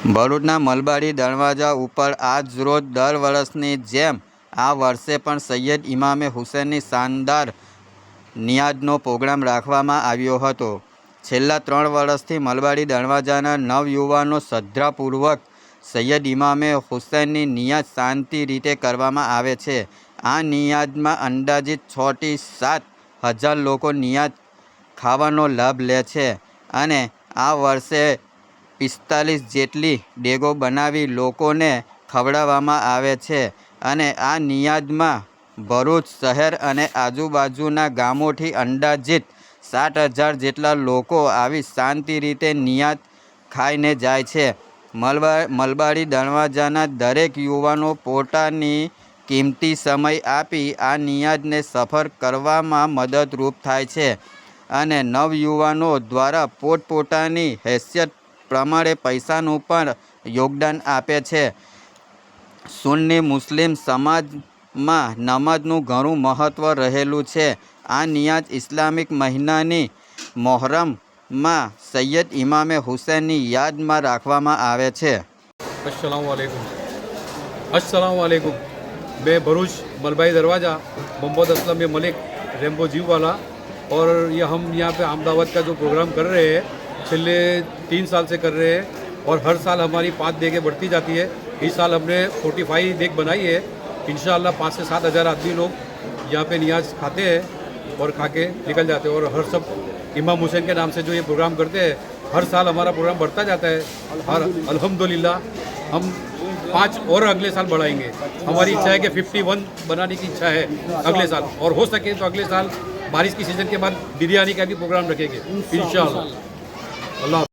ભરૂચના મલબારી દરવાજા ઉપર આજ રોજ દર વર્ષની જેમ આ વર્ષે પણ સૈયદ ઇમામે હુસેનની શાનદાર નિયાદનો પ્રોગ્રામ રાખવામાં આવ્યો હતો. છેલ્લા ત્રણ વર્ષથી મલબારી દરવાજાના નવયુવાનો શ્રદ્ધાપૂર્વક સૈયદ ઇમામે હુસેનની નિયાદ શાંતિ રીતે કરવામાં આવે છે. આ નિયાદમાં અંદાજિત છથી સાત હજાર લોકો નિયાદ ખાવાનો લાભ લે છે અને આ વર્ષે પિસ્તાલીસ જેટલી ડેગો બનાવી લોકોને ખવડાવવામાં આવે છે અને આ નિયાદમાં ભરૂચ શહેર અને આજુબાજુના ગામોથી અંદાજિત સાત હજાર જેટલા લોકો આવી શાંતિ રીતે નિયાદ ખાઈને જાય છે. મલબા, મલબારી દરવાજાના દરેક યુવાનો પોતાની કિંમતી સમય આપી આ નિયાદને સફર કરવામાં મદદરૂપ થાય છે અને નવયુવાનો દ્વારા પોતપોતાની હેસિયત પ્રમાણે પૈસાનું પણ યોગદાન આપે છે સુન્ની મુસ્લિમ સમાજમાં નમાઝનું ઘણું મહત્ત્વ રહેલું છે આ નિયાદ ઇસ્લામિક મહિનાની મોહરમમાં સૈયદ ઇમામે હુસેનની યાદમાં રાખવામાં આવે છે अस्सलाम वालेकुम अस्सलाम वालेकुम मैं भरूच मलबाई दरवाज़ा मोहम्मद असलम मलिक रेम्बो जीव वाला और ये हम यहाँ पे अहमदाबाद का जो प्रोग्राम कर रहे हैं पिछले तीन साल से कर रहे हैं और हर साल हमारी पाँच देगें बढ़ती जाती है। इस साल हमने फोर्टी फाइव देग बनाई है। इन पाँच से सात हज़ार आदमी लोग यहाँ पे नियाज खाते हैं और खा के निकल जाते हैं और हर सब इमाम हुसैन के नाम से जो ये प्रोग्राम करते हैं, हर साल हमारा प्रोग्राम बढ़ता जाता है। और अल्हम्दुलिल्लाह हम पाँच और अगले साल बढ़ाएँगे। हमारी इच्छा है कि 51 बनाने की इच्छा है अगले साल। और हो सके तो अगले साल बारिश की सीज़न के बाद बिरयानी का भी प्रोग्राम रखेंगे इंशाल्लाह الله